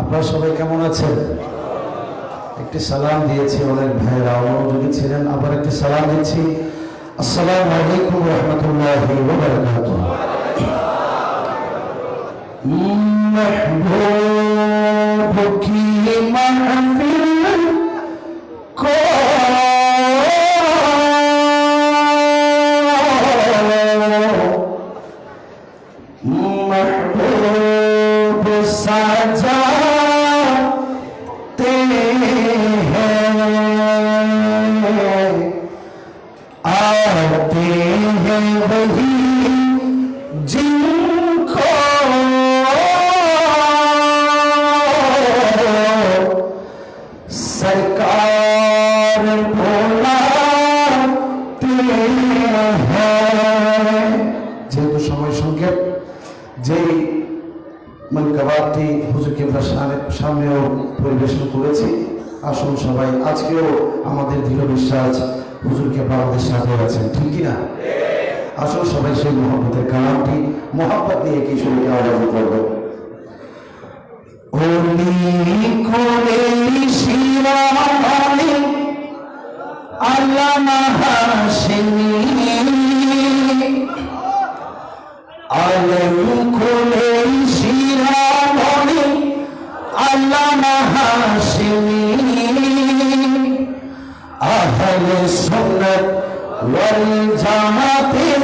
আপনারা সবাই কেমন আছেন? একটি সালাম দিয়েছি অনেক ভাইয়েরা অনুযোগী ছিলেন, আবার একটি সালাম দিচ্ছি। আসসালাম আলাইকুম রহমতুল্লাহ محبوب کی محبوب आते हैं वही जिनको सरकार बोलाते हैं যেহেতু সময় সংক্ষেপ যেই মনকাবারটি হুজুর কেবলার সামনে- সামনেও পরিবেশন করেছি আসুন সবাই আজকেও আমাদের দৃঢ় বিশ্বাস হুজুর কেবলা আমাদের সাথে আছেন, ঠিক কি না আসুন সবাই সেই মোহাম্মতের কালামটি মোহাম্মত দিয়ে কিছু আওয়াজ করব। সুন্নাত ওয়াল জামাতের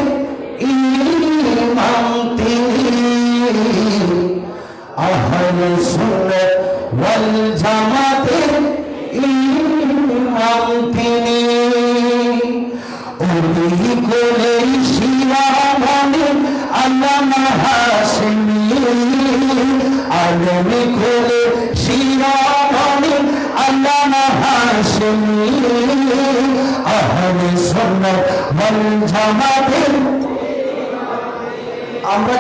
ইমাম তিনি। আহলে সুন্নত ওয়াল জামাতের ইমাম তিনি। ওলি কোলে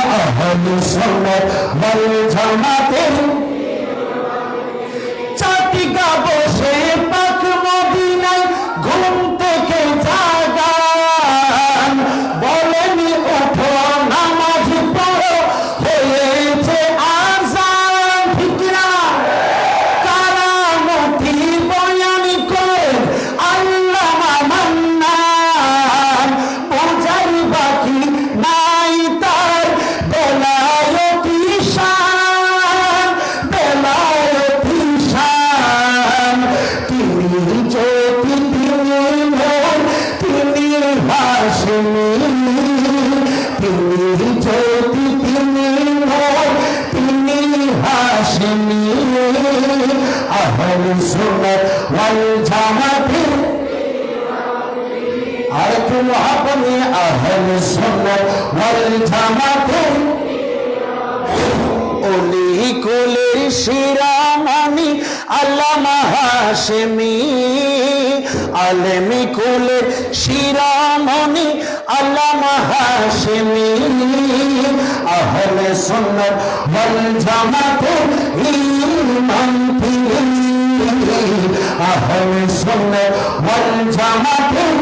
আহলে সুন্নাত ওয়াল জামাতের চাটিকা বসে আহলে সুন্নাত ওয়াল জামাতের অলি কুলের শিরামণি আল্লামা হাশেমি। আলেমি কুলের শিরামণি আল্লামা হাশেমি। আহলে সুন্নাত ওয়াল জামাতের ইমাম তিনি। আহলে সুন্নাত ওয়াল জামাতের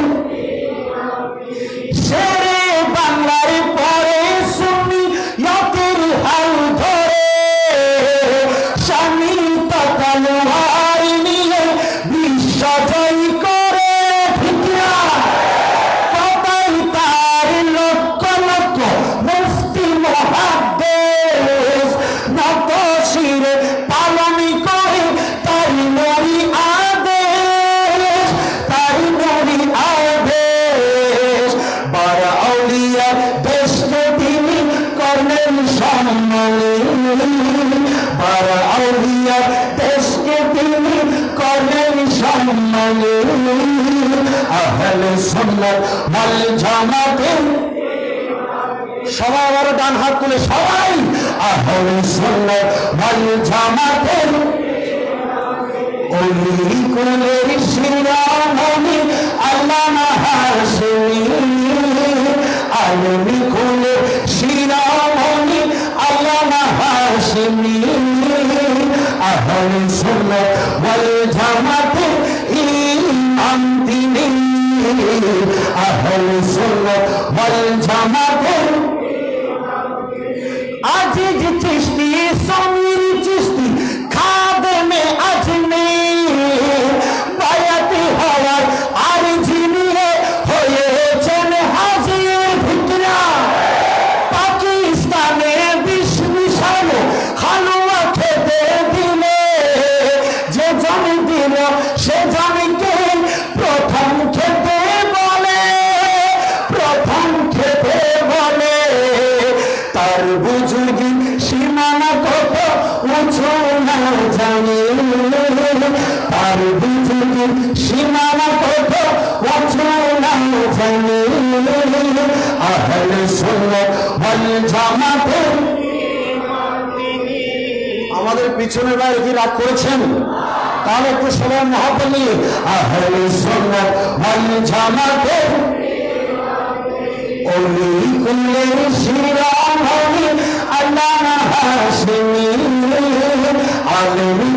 জামাতের সবাই আবার ডান হাত তুলে, সবাই। আহলে সুন্নাত ওয়াল জামাতের ওই কুলের শিরামণি সুন্নাত ওয়াল আহলে সুন্নাত ওয়াল জামাতের আমাদের পিছনের বাইরে কি রাগ করেছেন? তাহলে একটু সবাই মহাপল নিয়ে আলমি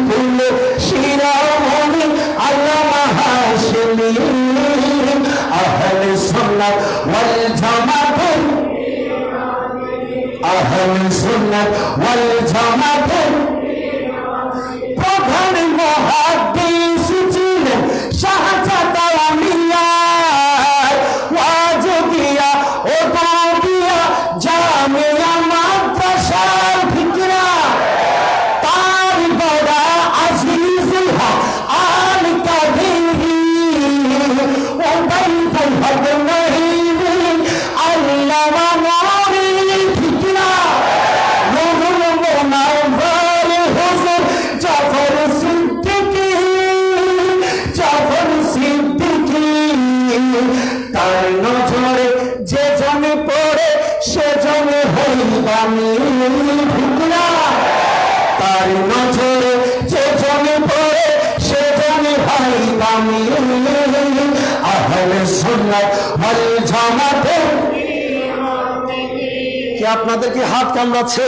কি আপনাদের কি হাত কামড়াচ্ছে?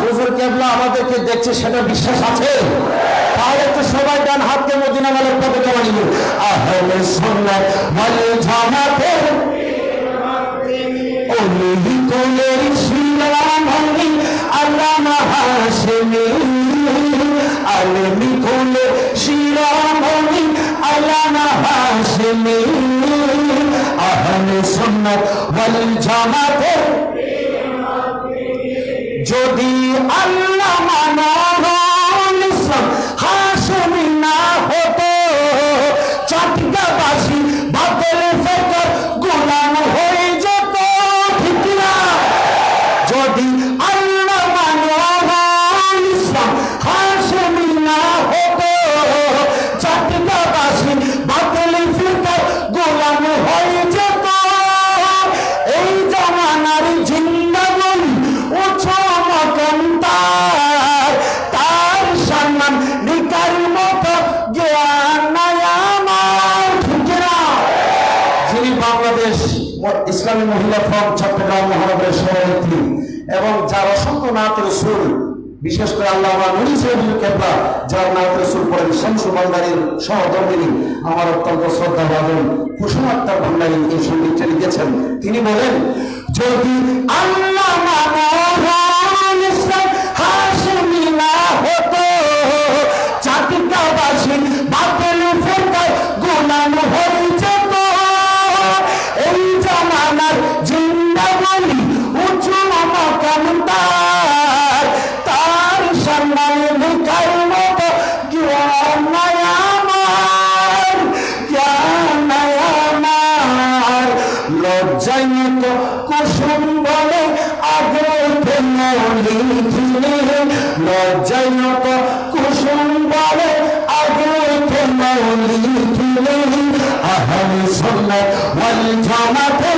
হুজুর কেবলা আমাদেরকে দেখছে, সেটা বিশ্বাস আছে? তাহলে একটু সবাই ডান হাতকে মদিনা মালের পথে জমা আহলে সুন্নাত ওয়াল জামাতের ওলি সুন্নাত ওয়াল জামাতের ইসলামী মহিলা ফ্রন্ট চট্টগ্রাম মহানগরের সভাপতি এবং যার অসংখ্য নাথ রসুল, বিশেষ করে আল্লাহ কেবলা, যার নাথ রসুল পড়েন শামসু ভান্ডারীর সহধর্মিনী, আমার অত্যন্ত শ্রদ্ধা ভাবেন কুসুম আক্তার ভান্ডারী এই সঙ্গীতটা লিখেছেন। তিনি বলেন, যদি আল্লাহ বলে আগুতে মৌলি তুমি আহলে সুন্নাত ওয়াল জামাতে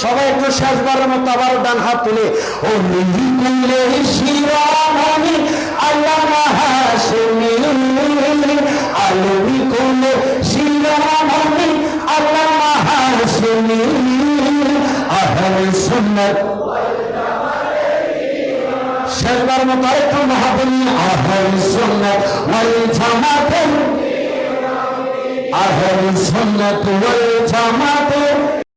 সবাই একটু শেষবারের মতো আবার ডান হাত তুলে ও নিলে শিরামণি আল্লাহ হাসমি আলমি কুলে শিরামণি আল্লাহ হাসমি আহলে সুন্নাত। শেষবার মতো আরেকটু আহলে সুন্নাত ওয়াল জামাত আহলি সুন্নাত ওয়াল জামাত